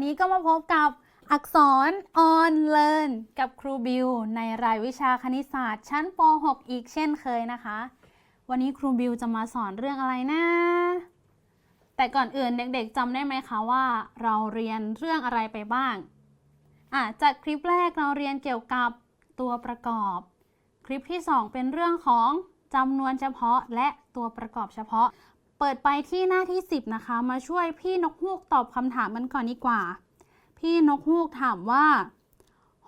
วัสดีค่ะวันนี้ก็มาพบกับอักษร on learn กับครูบิว ในรายวิชาคณิตศาสตร์ ชั้นป .6 อีกเช่นเคยนะคะ วันนี้ครูบิวจะมาสอนเรื่องอะไรนะ แต่ก่อนอื่นเด็กๆจำได้ไหมคะว่า เราเรียนเรื่องอะไรไปบ้างอะจากคลิปแรกเราเรียนเกี่ยวกับตัวประกอบ คลิปที่ 2 เป็นเรื่องของจำนวนเฉพาะและตัวประกอบเฉพาะ เปิดไปที่หน้าที่ 10 นะคะ มาช่วยพี่นกฮูกตอบคำถามกันก่อนดีกว่า พี่นกฮูกถามว่า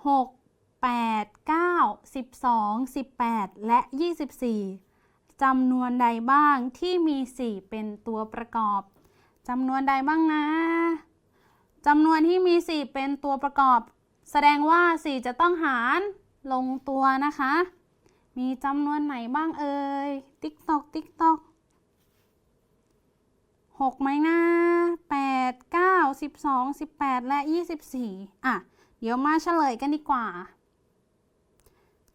6 8 9 12 18 และ 24จำนวนใดบ้างที่มี 4 เป็นตัวประกอบจำนวนใดบ้างนะจำนวนที่มี 4 เป็นตัวประกอบ แสดงว่า 4 จะต้องหารลงตัวนะคะ มีจำนวนไหนบ้างเอ่ย ติ๊กตอก ติ๊กตอก หกไหมนะแปดเก้าสิบสองสิบแปดและยี่สิบสี่อะ เดี๋ยวมาเฉลยกันดีกว่า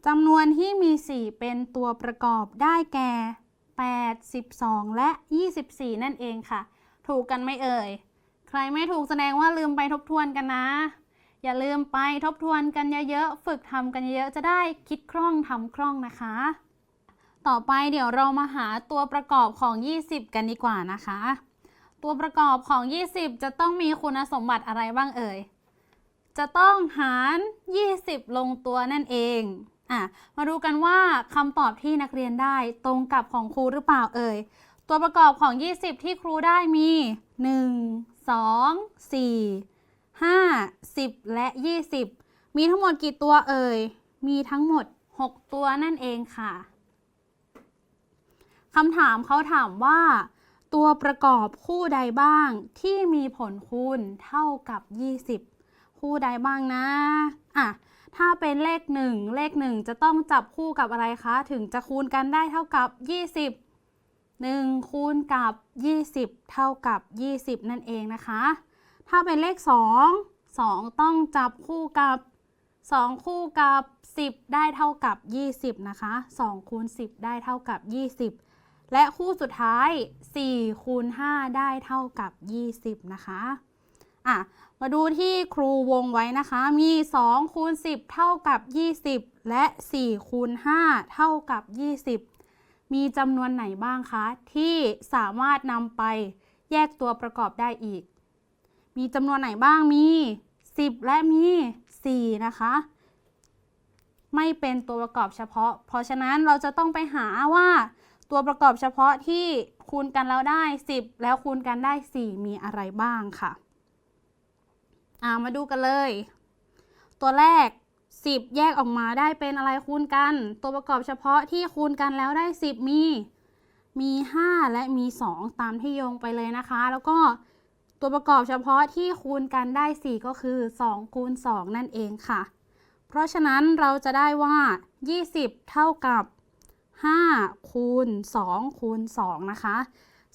จำนวนที่มี 4 เป็นตัวประกอบได้แก่ 8 12 และ 24 นั่นเองค่ะ ถูกกันไหมเอ่ย ใครไม่ถูกแสดงว่าลืมไปทบทวนกันนะ อย่าลืมไปทบทวนกันเยอะๆ ฝึกทำกันเยอะๆ จะได้คิดคล่องทำคล่องนะคะ ต่อไปเดี๋ยวเรามาหาตัวประกอบของ 20 กันดีกว่านะคะ ตัวประกอบของ 20 จะต้องมีคุณสมบัติอะไรบ้างเอ่ย จะต้องหาร 20 ลงตัวนั่นเองอะมาดูกันว่าคำตอบที่นักเรียนได้ตรงกับของครูหรือเปล่าเอ่ย ตัวประกอบของ 20 ที่ครูได้มี 1 2 4 5 10 และ 20 มีทั้งหมดกี่ตัวเอ่ย มีทั้งหมด 6 ตัวนั่นเองค่ะคำถามเขาถามว่า ตัวประกอบคู่ใดบ้างที่มีผลคูณเท่ากับ 20 คู่ใดบ้างนะอะถ้าเป็นเลข 1 เลข 1 จะต้องจับคู่กับอะไรคะ ถึงจะคูณกันได้เท่ากับ 20 1 คูณกับ 20 เท่ากับ 20 นั่นเองนะคะ ถ้าเป็นเลข 2 2 ต้องจับคู่กับ 2 คู่กับ 10 ได้เท่ากับ 20 นะคะ 2 คูณ 10 ได้เท่ากับ 20 และคู่สุดท้าย 4 คูณ 5 ได้เท่ากับ 20 นะคะอะมาดูที่ครูวงไว้นะคะ มี 2 คูณ 10 เท่ากับ 20 และ 4 คูณ 5 เท่ากับ 20 มีจำนวนไหนบ้างคะ ที่สามารถนำไปแยกตัวประกอบได้อีก มีจำนวนไหนบ้าง มี 10 และมี 4 นะคะ ไม่เป็นตัวประกอบเฉพาะ เพราะฉะนั้นเราจะต้องไปหาว่า ตัวประกอบเฉพาะที่คูณกันแล้วได้ 10 แล้วคูณกันได้ 4 มีอะไรบ้างค่ะามาดูกันเลย ตัวแรก 10 แยกออกมาได้เป็นอะไรคูณกัน ตัวประกอบเฉพาะที่คูณกันแล้วได้ 10 มี มี 5 และมี 2 ตามที่โยงไปเลยนะคะ แล้วก็ตัวประกอบเฉพาะที่คูณกันได้ 4 ก็คือ2คูณ2นั่นเองค่ะ เพราะฉะนั้นเราจะได้ว่า 20 เท่ากับ 5คูณ2คูณ2นะคะ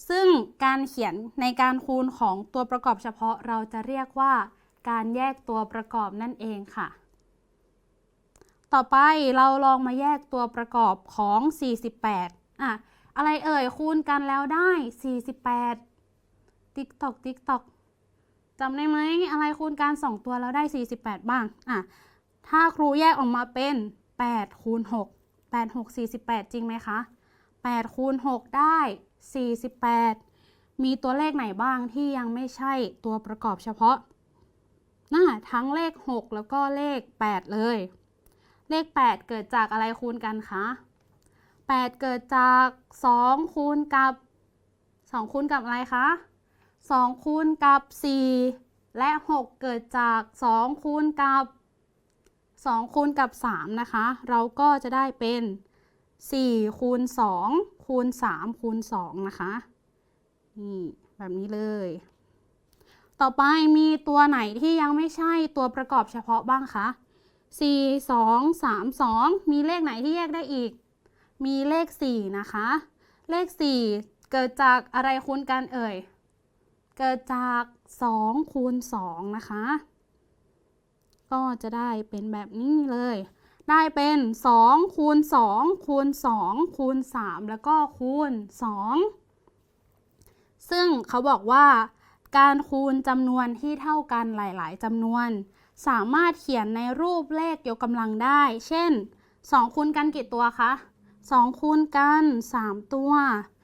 ซึ่งการเขียนในการคูณของตัวประกอบเฉพาะเราจะเรียกว่าการแยกตัวประกอบนั่นเองค่ะ ต่อไปเราลองมาแยกตัวประกอบของ 48 อะ อะไรเอ่ยคูณกันแล้วได้ 48 ติ๊กตอกติ๊กตอกจำได้ไหมอะไรคูณกัน 2 ตัวแล้วได้ 48 บ้าง อะ ถ้าครูแยกออกมาเป็น8คูณ6 8 6 48 จริงไหมคะ 8 คูณ 6 ได้ 48 มีตัวเลขไหนบ้างที่ยังไม่ใช่ตัวประกอบเฉพาะน่าทั้งเลข 6 แล้วก็เลข 8 เลย เลข 8 เกิดจากอะไรคูณกันคะ 8 เกิดจาก 2 คูณกับ 2 คูณกับอะไรคะ 2 คูณกับ 4 และ 6 เกิดจาก 2 คูณกับ 2 คูณกับ 3 นะคะ เราก็จะได้เป็น 4 คูณ 2 คูณ 3 คูณ 2 นะคะ นี่แบบนี้เลย ต่อไปมีตัวไหนที่ยังไม่ใช่ตัวประกอบเฉพาะบ้างคะ 4 2 3 2 มีเลขไหนที่แยกได้อีก มีเลข 4 นะคะ เลข 4 เกิดจากอะไรคูณกันเอ่ย เกิดจาก 2 คูณ 2 นะคะ ก็จะได้เป็นแบบนี้เลย ได้เป็น2คูณ2คูณ2คูณ3แล้วก็คูณ 2 ซึ่งเขาบอกว่า การคูณจำนวนที่เท่ากันหลาย ๆจำนวน สามารถเขียนในรูปเลขยกกำลังได้ เช่น2คูณกันกี่ตัวคะ2คูณกัน 3 ตัว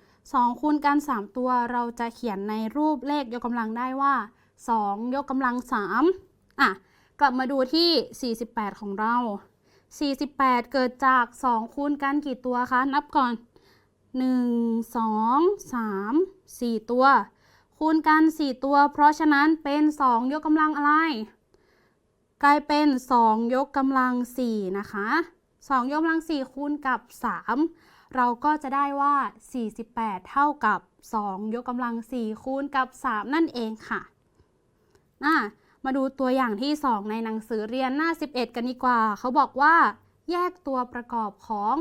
2คูณกัน 3 ตัวเราจะเขียนในรูปเลขยกกำลังได้ว่า 2 ยกกำลัง3อะ กลับมาดูที่ 48 ของเรา 48 เกิดจาก 2 คูณกันกี่ตัวคะ นับก่อน 1 2 3 4 ตัว คูณกัน 4 ตัว เพราะฉะนั้นเป็น 2 ยกกำลังอะไร กลายเป็น 2 ยกกำลัง 4 นะคะ 2 ยกกำลัง 4 คูณกับ 3 เราก็จะได้ว่า 48 เท่ากับ 2 ยกกำลัง 4 คูณกับ 3 นั่นเองค่ะน่ะ มาดูตัวอย่างที่ 2 ในหนังสือเรียนหน้า 11 กันดีกว่า เขาบอกว่า แยกตัวประกอบของ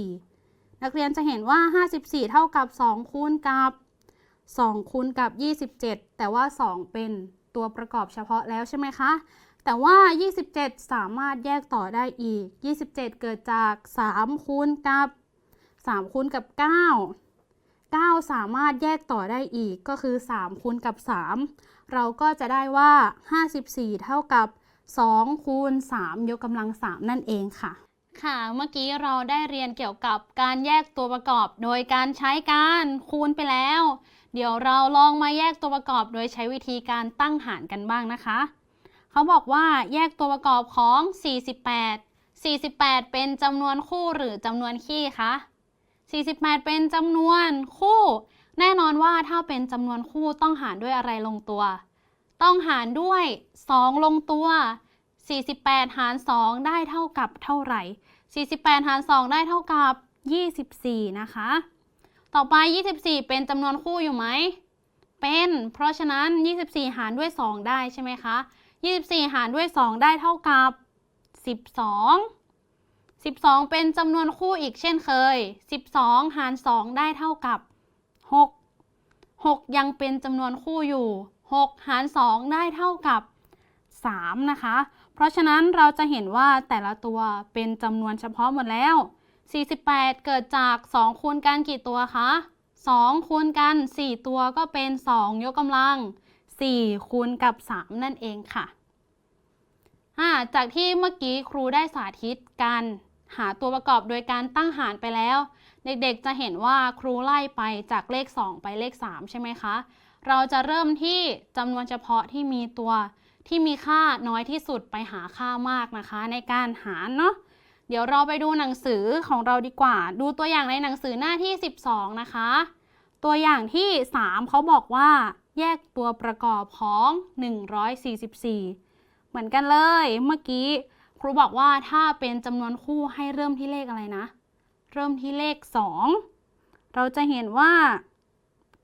54 นักเรียนจะเห็นว่า 54 เท่ากับ 2 คูณกับ 2 คูณกับ 27 แต่ว่า 2 เป็นตัวประกอบเฉพาะแล้วใช่ไหมคะ แต่ว่า 27 สามารถแยกต่อได้อีก 27 เกิดจาก 3 คูณกับ 3 คูณกับ 9 9 สามารถแยกต่อได้อีกก็คือ 3 คูณกับ 3 เราก็จะได้ว่า 54 เท่ากับ 2 คูณ 3 ยกกำลัง 3 นั่นเองค่ะ ค่ะ เมื่อกี้เราได้เรียนเกี่ยวกับการแยกตัวประกอบ โดยการใช้การคูณไปแล้ว เดี๋ยวเราลองมาแยกตัวประกอบ โดยใช้วิธีการตั้งหารกันบ้างนะคะ เขาบอกว่าแยกตัวประกอบของ 48 48 เป็นจำนวนคู่หรือจำนวนคี่คะ 48 เป็นจำนวนคู่ แน่นอนว่าถ้าเป็นจำนวนคู่ต้องหารด้วยอะไรลงตัว ต้องหารด้วย 2 ลงตัว 48 หาร 2 ได้เท่ากับเท่าไหร่ 48 หาร 2 ได้เท่ากับ 24 นะคะ ต่อไป 24 เป็นจำนวนคู่อยู่ไหม เป็น เพราะฉะนั้น 24 หารด้วย 2 ได้ใช่ไหมคะ 24 หารด้วย 2 ได้เท่ากับ 12 12 เป็นจำนวนคู่อีกเช่นเคย 12 หาร 2 ได้เท่ากับ 6 6 ยังเป็นจำนวนคู่อยู่ 6 หาร 2 ได้เท่ากับ 3 นะคะ เพราะฉะนั้นเราจะเห็นว่าแต่ละตัวเป็นจำนวนเฉพาะหมดแล้ว 48 เกิดจาก 2 คูณกันกี่ตัวคะ 2 คูณกัน 4 ตัวก็เป็น 2 ยกกำลัง 4 คูณกับ 3 นั่นเองค่ะอ่าจากที่เมื่อกี้ครูได้สาธิตการ หาตัวประกอบโดยการตั้งหารไปแล้ว เด็กๆจะเห็นว่าครูไล่ไปจากเลข 2 ไปเลข 3 ใช่ไหมคะ เราจะเริ่มที่จำนวนเฉพาะที่มีตัวที่มีค่าน้อยที่สุดไปหาค่ามากนะคะ ในการหารเนาะเดี๋ยวเราไปดูหนังสือของเราดีกว่า ดูตัวอย่างในหนังสือหน้าที่ 12 นะคะ ตัวอย่างที่ 3 เขาบอกว่า แยกตัวประกอบของ 144 เหมือนกันเลยเมื่อกี้ ครูบอกว่าถ้าเป็นจำนวนคู่ให้เริ่มที่เลขอะไรนะ เริ่มที่เลข 2 เราจะเห็นว่า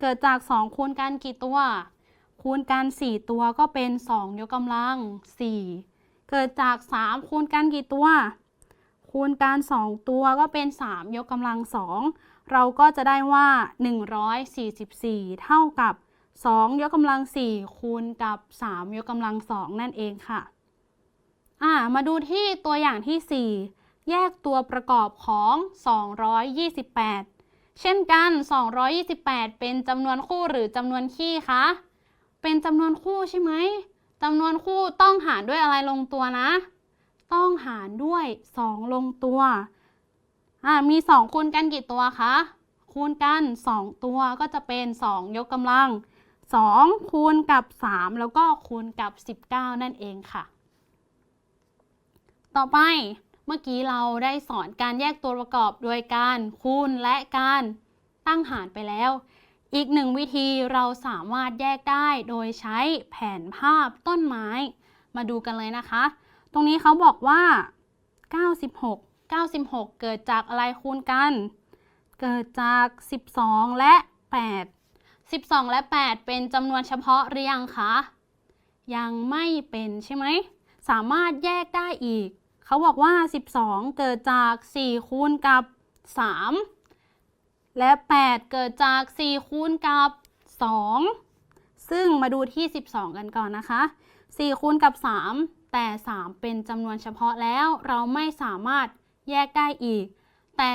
เกิดจาก 2 คูณกันกี่ตัว คูณกัน 4 ตัวก็เป็น 2 ยกกำลัง 4 เกิดจาก 3 คูณกันกี่ตัว คูณกัน 2 ตัวก็เป็น 3 ยกกำลัง 2 เราก็จะได้ว่า 144 เท่ากับ 2 ยกกำลัง 4 คูณกับ 3 ยกกำลัง 2 นั่นเองค่ะ อ่ามาดูที่ตัวอย่างที่ 4 แยกตัวประกอบของ 228 เช่นกัน 228 เป็นจำนวนคู่หรือจำนวนคี่คะ เป็นจำนวนคู่ใช่ไหมจำนวนคู่ต้องหารด้วยอะไรลงตัวนะ ต้องหารด้วย 2 ลงตัวอ่ามี 2 คูณกันกี่ตัวคะ คูณกัน 2 ตัวก็จะเป็น 2 ยกกำลัง 2 คูณกับ 3 แล้วก็คูณกับ 19 นั่นเองค่ะ ต่อไปเมื่อกี้เราได้สอนการแยกตัวประกอบโดยการคูณและการตั้งหารไปแล้ว อีกหนึ่งวิธีเราสามารถแยกได้โดยใช้แผนภาพต้นไม้ มาดูกันเลยนะคะ ตรงนี้เขาบอกว่า 96 96 เกิดจากอะไรคูณกัน เกิดจาก 12 และ 8 12 และ 8 เป็นจำนวนเฉพาะหรือยังคะ ยังไม่เป็นใช่ไหม สามารถแยกได้อีก เขาบอกว่า 12 เกิดจาก 4 คูณกับ 3 และ 8 เกิดจาก 4 คูณกับ 2 ซึ่งมาดูที่ 12 กันก่อนนะคะ 4 คูณกับ 3 แต่ 3 เป็นจำนวนเฉพาะแล้วเราไม่สามารถแยกได้อีก แต่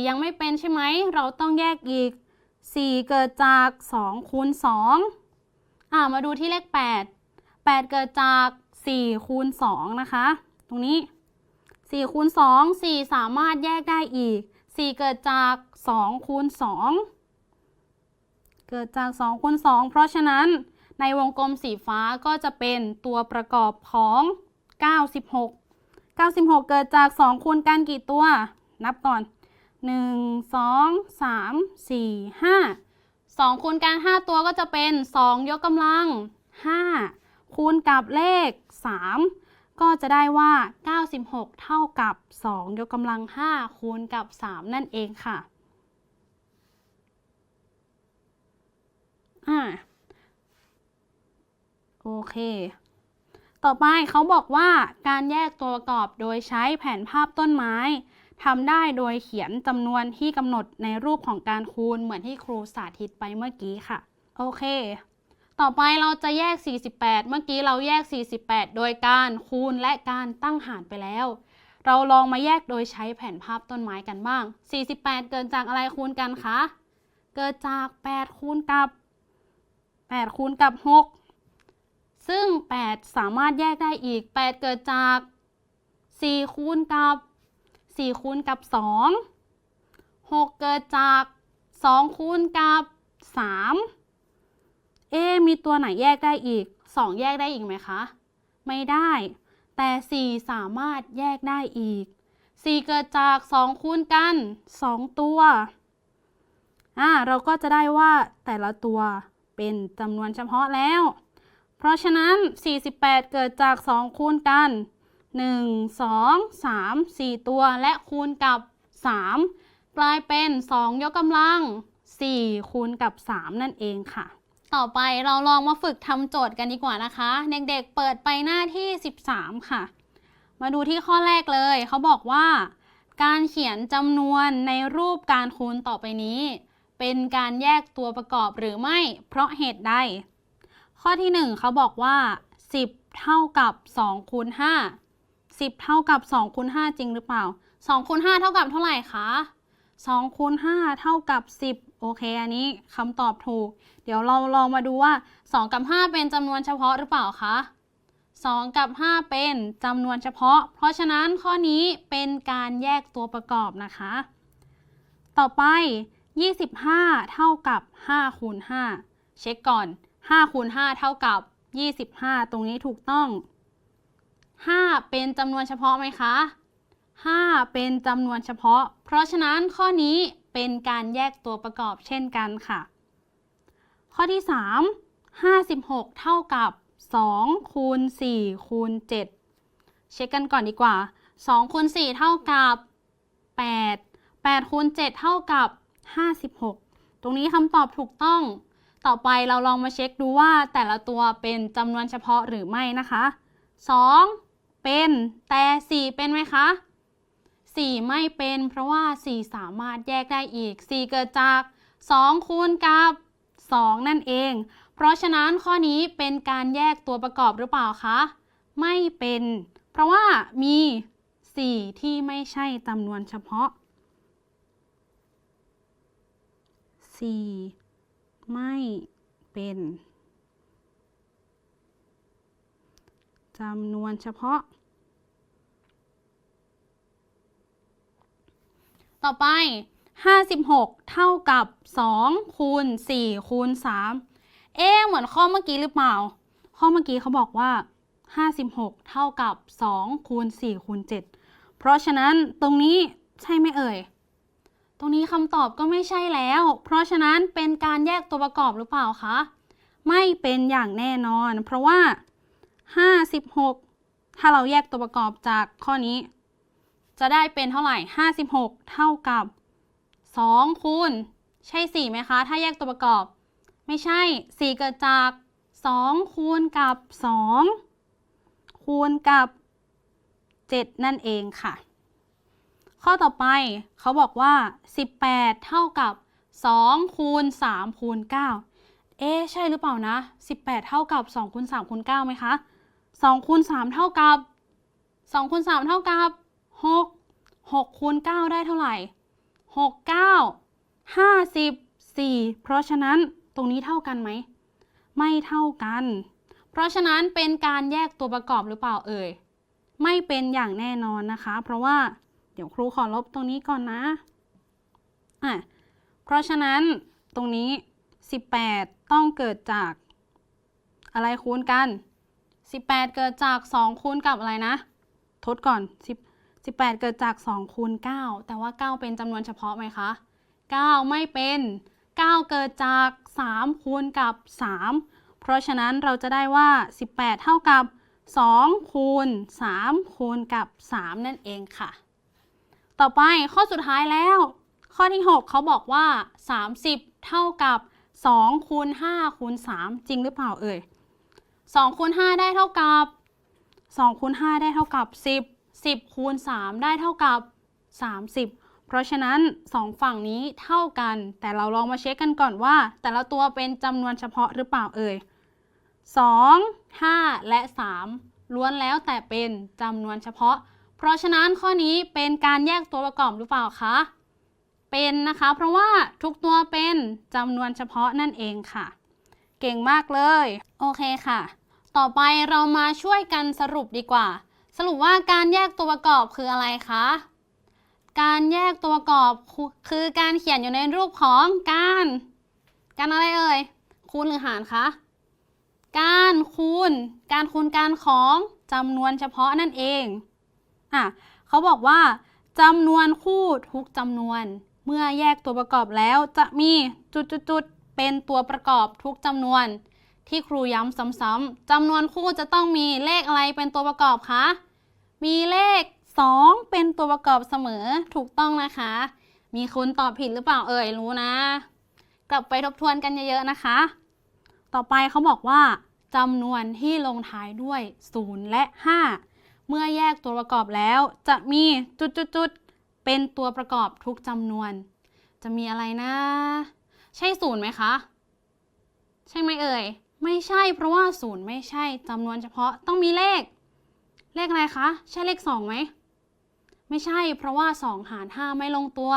4 ยังไม่เป็นใช่ไหม เราต้องแยกอีก 4 เกิดจาก 2 คูณ 2 อ่ามาดูที่เลข 8 8 เกิดจาก 4 คูณ 2 นะคะ ตรงนี้ 4คูณ2 4 สามารถแยกได้อีก 4 เกิดจาก2คูณ2 เกิดจาก2คูณ2 เพราะฉะนั้นในวงกลมสีฟ้าก็จะเป็นตัวประกอบของ 96 96 เกิดจาก 2 คูณกันกี่ตัว นับก่อน 1 2 3 4 5 2 คูณกัน 5 ตัวก็จะเป็น 2 ยกกำลัง 5 คูณกับเลข 3 ก็จะได้ว่า 96 เท่ากับ 2 ยกกำลัง 5 คูณกับ 3 นั่นเองค่ะอ่าโอเค ต่อไปเขาบอกว่าการแยกตัวประกอบโดยใช้แผนภาพต้นไม้ทำได้โดยเขียนจำนวนที่กำหนดในรูปของการคูณเหมือนที่ครูสาธิตไปเมื่อกี้ค่ะ โอเค ต่อไปเราจะแยก 48 เมื่อกี้เราแยก 48 โดยการคูณและการตั้งหารไปแล้ว เราลองมาแยกโดยใช้แผนภาพต้นไม้กันบ้าง 48 เกิดจากอะไรคูณกันคะ เกิดจาก 8 คูณกับ 8 คูณกับ 6 ซึ่ง 8 สามารถแยกได้อีก 8 เกิดจาก 4 คูณกับ 4 คูณกับ 2 6 เกิดจาก 2 คูณกับ 3 เอ๊มีตัวไหนแยกได้อีก 2 แยกได้อีกไหมคะ ไม่ได้ แต่ 4 สามารถแยกได้อีก 4 เกิดจาก 2 คูณกัน 2 ตัวอ่าเราก็จะได้ว่าแต่ละตัวเป็นจำนวนเฉพาะแล้ว เพราะฉะนั้น 48 เกิดจาก 2 คูณกัน 1 2 3 4 ตัวและคูณกับ 3 กลายเป็น 2 ยกกำลัง 4 คูณกับ 3 นั่นเองค่ะ ต่อไปเราลองมาฝึกทำโจทย์กันดีกว่านะคะ เด็กๆเปิดไปหน้าที่ 13 ค่ะ มาดูที่ข้อแรกเลย เขาบอกว่า การเขียนจำนวนในรูปการคูณต่อไปนี้ เป็นการแยกตัวประกอบหรือไม่ เพราะเหตุใด ข้อที่ 1 เขาบอกว่า 10 เท่ากับ2คูณ5 10 เท่ากับ2คูณ5จริงหรือเปล่า2คูณ5เท่ากับเท่าไหร่คะ2คูณ5เท่ากับ 10 โอเค อันนี้คำตอบถูก เดี๋ยวเราลองมาดูว่า 2 กับ 5 เป็นจำนวนเฉพาะหรือเปล่าคะ 2 กับ 5 เป็นจำนวนเฉพาะ เพราะฉะนั้นข้อนี้เป็นการแยกตัวประกอบนะคะ ต่อไป 25 เท่ากับ5คูณ5เช็คก่อน 5คูณ5เท่ากับ 25 ตรงนี้ถูกต้อง 5 เป็นจำนวนเฉพาะไหมคะ 5 เป็นจำนวนเฉพาะ เพราะฉะนั้นข้อนี้ เป็นการแยกตัวประกอบเช่นกันค่ะ ข้อที่ 3 56 เท่ากับ 2 คูณ 4 คูณ 7 เช็คกันก่อนดีกว่า 2 คูณ 4 เท่ากับ 8 8 คูณ 7 เท่ากับ 56 ตรงนี้คำตอบถูกต้อง ต่อไปเราลองมาเช็คดูว่าแต่ละตัวเป็นจำนวนเฉพาะหรือไม่นะคะ 2 เป็นแต่ 4 เป็นไหมคะ 4 ไม่เป็น เพราะว่า 4 สามารถแยกได้อีก 4 เกิดจาก 2 คูณกับ 2 นั่นเอง เพราะฉะนั้นข้อนี้เป็นการแยกตัวประกอบหรือเปล่าคะ ไม่เป็น เพราะว่ามี 4 ที่ไม่ใช่จำนวนเฉพาะ 4 ไม่เป็นจำนวนเฉพาะ ต่อไป 56 เท่ากับ 2 คูณ 4 คูณ 3 เอ๊ะเหมือนข้อเมื่อกี้หรือเปล่า ข้อเมื่อกี้เขาบอกว่า 56 เท่ากับ 2 คูณ 4 คูณ 7 เพราะฉะนั้นตรงนี้ใช่ไหมเอ่ย ตรงนี้คำตอบก็ไม่ใช่แล้ว เพราะฉะนั้นเป็นการแยกตัวประกอบหรือเปล่าคะ ไม่เป็นอย่างแน่นอน เพราะว่า 56 ถ้าเราแยกตัวประกอบจากข้อนี้ จะได้เป็นเท่าไหร่ 56 เท่ากับ 2 คูณ ใช่ 4 ไหมคะ ถ้าแยกตัวประกอบ ไม่ใช่ 4 เกิดจาก 2 คูณกับ 2 คูณกับ 7 นั่นเองค่ะ ข้อต่อไปเขาบอกว่า 18 เท่ากับ 2 คูณ 3 คูณ 9 เอ๊ใช่หรือเปล่านะ 18 เท่ากับ 2 คูณ 3 คูณ 9ไหมคะ2คูณ3เท่ากับ2คูณ3เท่ากับ 6 6คูณ9ได้เท่าไหร่ 6 9 54 เพราะฉะนั้นตรงนี้เท่ากันไหม ไม่เท่ากัน เพราะฉะนั้นเป็นการแยกตัวประกอบหรือเปล่าเอ่ย ไม่เป็นอย่างแน่นอนนะคะ เพราะว่าเดี๋ยวครูขอลบตรงนี้ก่อนนะอะเพราะฉะนั้นตรงนี้ 18 ต้องเกิดจาก อะไรคูณกัน 18 เกิดจาก 2 คูณกับอะไรนะ ทดก่อน10 18 เกิดจาก 2 คูณ 9 แต่ว่า 9 เป็นจำนวนเฉพาะไหมคะ 9 ไม่เป็น 9 เกิดจาก 3 คูณกับ 3 เพราะฉะนั้นเราจะได้ว่า 18 เท่ากับ 2 คูณ 3 คูณกับ 3 นั่นเองค่ะ ต่อไปข้อสุดท้ายแล้ว ข้อที่ 6 เขาบอกว่า 30 เท่ากับ 2 คูณ 5 คูณ 3 จริงหรือเปล่าเอ่ย2คูณ5ได้เท่ากับ2คูณ5ได้เท่ากับ 10 10 คูณ 3 ได้เท่ากับ 30 เพราะฉะนั้น 2 ฝั่งนี้เท่ากัน แต่เราลองมาเช็คกันก่อนว่า แต่ละตัวเป็นจำนวนเฉพาะหรือเปล่าเอ่ย 2 5 และ 3 ล้วนแล้วแต่เป็นจำนวนเฉพาะ เพราะฉะนั้นข้อนี้เป็นการแยกตัวประกอบหรือเปล่าคะ เป็นนะคะ เพราะว่าทุกตัวเป็นจำนวนเฉพาะนั่นเองค่ะ เก่งมากเลย โอเคค่ะ ต่อไปเรามาช่วยกันสรุปดีกว่า สรุปว่าการแยกตัวประกอบคืออะไรคะ การแยกตัวประกอบคือการเขียนอยู่ในรูปของการ การอะไรเอ่ย คูณหรือหารคะ การคูณ การคูณการของจำนวนเฉพาะนั่นเอง อะเขาบอกว่าจำนวนคู่ทุกจำนวน เมื่อแยกตัวประกอบแล้วจะมีจุดๆๆเป็นตัวประกอบทุกจำนวนที่ครูย้ำซ้ำๆจำนวนคู่จะต้องมีเลขอะไรเป็นตัวประกอบคะ มีเลข 2 เป็นตัวประกอบเสมอถูกต้องนะคะ มีคนตอบผิดหรือเปล่าเอ่ยรู้นะ กลับไปทบทวนกันเยอะๆนะคะ ต่อไปเขาบอกว่าจำนวนที่ลงท้ายด้วย 0 และ 5 เมื่อแยกตัวประกอบแล้วจะมีจุดๆๆเป็นตัวประกอบทุกจำนวน จะมีอะไรนะ ใช่ศูนย์ไหมคะ ใช่ไหมเอ่ย ไม่ใช่เพราะว่าศูนย์ไม่ใช่จำนวนเฉพาะต้องมีเลข เลขอะไรคะ ใช่เลขสองไหม ไม่ใช่ เพราะว่า 2 หาร 5 ไม่ลงตัว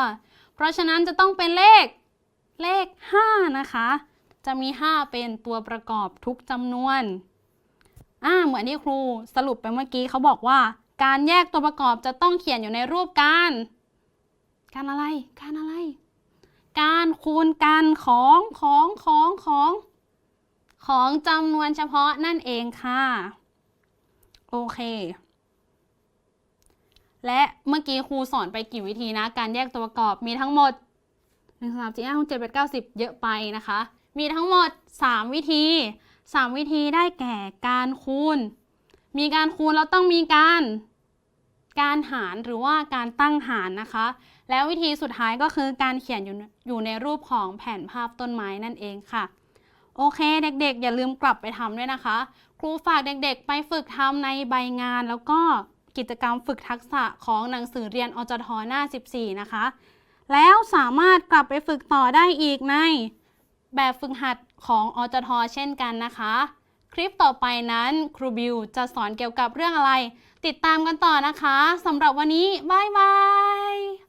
เพราะฉะนั้นจะต้องเป็นเลขเลข 5 นะคะ จะมี 5 เป็นตัวประกอบทุกจำนวน อ่า เหมือนที่ครูสรุปไปเมื่อกี้เขาบอกว่า การแยกตัวประกอบจะต้องเขียนอยู่ในรูปการ การอะไร การอะไร การคูณกันของของของของของจำนวนเฉพาะนั่นเองค่ะ โอเค และเมื่อกี้ครูสอนไปกี่วิธีนะ การแยกตัวประกอบมีทั้งหมด 13, 4 5 6 7 8 9 10เยอะไปนะคะ มีทั้งหมด 3 วิธี 3 วิธีได้แก่การคูณ มีการคูณแล้วต้องมีการ การหารหรือว่าการตั้งหารนะคะ แล้ววิธีสุดท้ายก็คือการเขียนอยู่อยู่ในรูปของแผนภาพต้นไม้นั่นเองค่ะ โอเคเด็กๆ อย่าลืมกลับไปทำด้วยนะคะ ครูฝากเด็กๆ ไปฝึกทำในใบงาน แล้วก็กิจกรรมฝึกทักษะของหนังสือเรียนอจทหน้า 14 นะคะ แล้วสามารถกลับไปฝึกต่อได้อีกในแบบฝึกหัดของอจทเช่นกันนะคะ คลิปต่อไปนั้นครูบิวจะสอนเกี่ยวกับเรื่องอะไร ติดตามกันต่อนะคะสำหรับวันนี้บายบาย